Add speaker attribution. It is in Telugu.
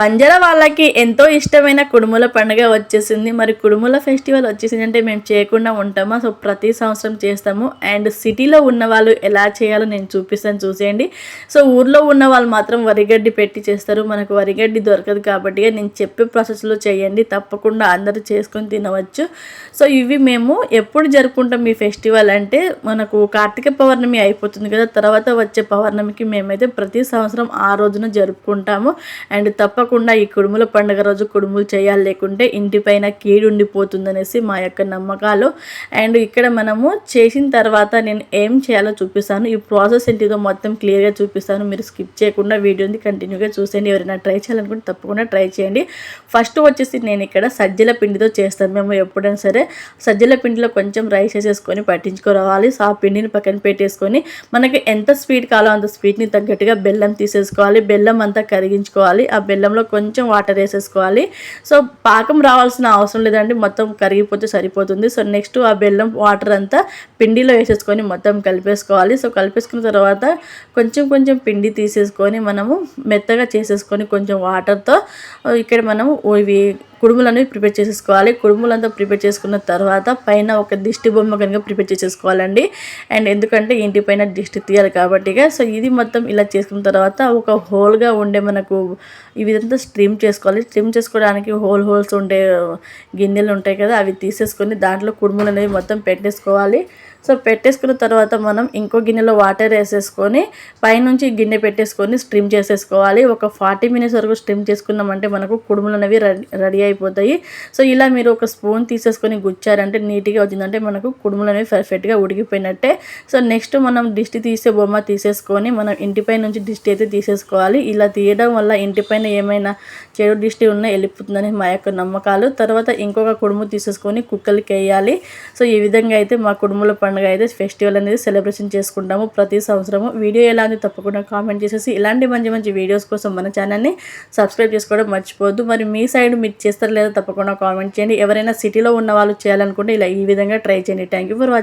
Speaker 1: బంజారా వాళ్ళకి ఎంతో ఇష్టమైన కుడుముల పండుగ వచ్చేసింది. మరి కుడుముల ఫెస్టివల్ వచ్చేసింది అంటే మేము చేయకుండా ఉంటామా? సో ప్రతి సంవత్సరం చేస్తాము. అండ్ సిటీలో ఉన్న వాళ్ళు ఎలా చేయాలో నేను చూపిస్తాను చూసేయండి. సో ఊర్లో ఉన్న వాళ్ళు మాత్రం వరిగడ్డి పెట్టి చేస్తారు. మనకు వరిగడ్డి దొరకదు కాబట్టి నేను చెప్పే ప్రాసెస్లో చేయండి. తప్పకుండా అందరూ చేసుకొని తినవచ్చు. సో ఇవి మేము ఎప్పుడు జరుపుకుంటాం ఈ ఫెస్టివల్ అంటే మనకు కార్తీక పౌర్ణమి అయిపోతుంది కదా తర్వాత వచ్చే పౌర్ణమికి మేమైతే ప్రతి సంవత్సరం ఆ రోజున జరుపుకుంటాము. అండ్ తప్పకుండా తప్పకుండా ఈ కుడుముల పండుగ రోజు కుడుములు చేయాలి లేకుంటే ఇంటిపైన కీడు ఉండిపోతుందనేసి మా యొక్క నమ్మకాలు. అండ్ ఇక్కడ మనము చేసిన తర్వాత నేను ఏం చేయాలో చూపిస్తాను. ఈ ప్రాసెస్ ఏంటిదో మొత్తం క్లియర్గా చూపిస్తాను. మీరు స్కిప్ చేయకుండా వీడియోని కంటిన్యూగా చూసేయండి. ఎవరైనా ట్రై చేయాలనుకుంటే తప్పకుండా ట్రై చేయండి. ఫస్ట్ వచ్చేసి నేను ఇక్కడ సజ్జల పిండితో చేస్తాను. మేము ఎప్పుడైనా సరే సజ్జల పిండిలో కొంచెం రైస్ వేసేసుకొని పట్టించుకోవాలి. ఆ పిండిని పక్కన పెట్టేసుకొని మనకి ఎంత స్వీట్ కావాలో అంత స్వీట్ని తగ్గట్టుగా బెల్లం తీసేసుకోవాలి. బెల్లం అంతా కరిగించుకోవాలి. ఆ బెల్లంలో కొంచెం వాటర్ వేసేసుకోవాలి. సో పాకం రావాల్సిన అవసరం లేదండి. మొత్తం కరిగిపోతే సరిపోతుంది. సో నెక్స్ట్ ఆ బెల్లం వాటర్ అంతా పిండిలో వేసేసుకొని మొత్తం కలిపేసుకోవాలి. సో కలిపేసుకున్న తర్వాత కొంచెం కొంచెం పిండి తీసేసుకొని మనము మెత్తగా చేసేసుకొని కొంచెం వాటర్తో ఇక్కడ మనము ఇవి కుడుములు అనేవి ప్రిపేర్ చేసేసుకోవాలి. కుడుములంతా ప్రిపేర్ చేసుకున్న తర్వాత పైన ఒక దిష్టి బొమ్మ కనుక ప్రిపేర్ చేసేసుకోవాలండి. అండ్ ఎందుకంటే ఇంటి పైన దిష్టి తీయాలి కాబట్టి సో ఇది మొత్తం ఇలా చేసుకున్న తర్వాత ఒక హోల్గా ఉండే మనకు ఈ విధంగా స్ట్రీమ్ చేసుకోవాలి. స్ట్రీమ్ చేసుకోవడానికి హోల్ హోల్స్ ఉండే గిన్నెలు ఉంటాయి కదా అవి తీసేసుకొని దాంట్లో కుడుములు అనేవి మొత్తం పెట్టేసుకోవాలి. సో పెట్టేసుకున్న తర్వాత మనం ఇంకో గిన్నెలో వాటర్ వేసేసుకొని పైనుంచి గిన్నె పెట్టేసుకొని స్ట్రిమ్ చేసేసుకోవాలి. ఒక ఫార్టీ మినిట్స్ వరకు స్ట్రిమ్ చేసుకున్నామంటే మనకు కుడుములు అనేవి రెడీ అయిపోతాయి. సో ఇలా మీరు ఒక స్పూన్ తీసేసుకొని గుచ్చారంటే నీట్గా వచ్చిందంటే మనకు కుడుములు అనేవి పర్ఫెక్ట్గా ఉడికిపోయినట్టే. సో నెక్స్ట్ మనం దిష్టి తీసే బొమ్మ తీసేసుకొని మనం ఇంటిపై నుంచి దిష్టి అయితే తీసేసుకోవాలి. ఇలా తీయడం వల్ల ఇంటిపైన ఏమైనా చెడు దిష్టి ఉన్నా వెళ్ళిపోతుందని మా యొక్క నమ్మకాలు. తర్వాత ఇంకొక కుడుము తీసేసుకొని కుక్కలకి వేయాలి. సో ఈ విధంగా అయితే మా కుడుముల పండుగ అయితే ఫెస్టివల్ అనేది సెలబ్రేషన్ చేసుకుంటాము. ప్రతి సంవత్సరము వీడియో ఎలా ఉంది తప్పకుండా కామెంట్ చేసేసి ఇలాంటి మంచి మంచి వీడియోస్ కోసం మన ఛానల్ని సబ్స్క్రైబ్ చేసుకోవడం మర్చిపోవద్దు. మరి మీ సైడ్ మీరు చేస్తారు లేదా తప్పకుండా కామెంట్ చేయండి. ఎవరైనా సిటీలో ఉన్న వాళ్ళు చేయాలనుకుంటే ఇలా ఈ విధంగా ట్రై చేయండి. Thank for watching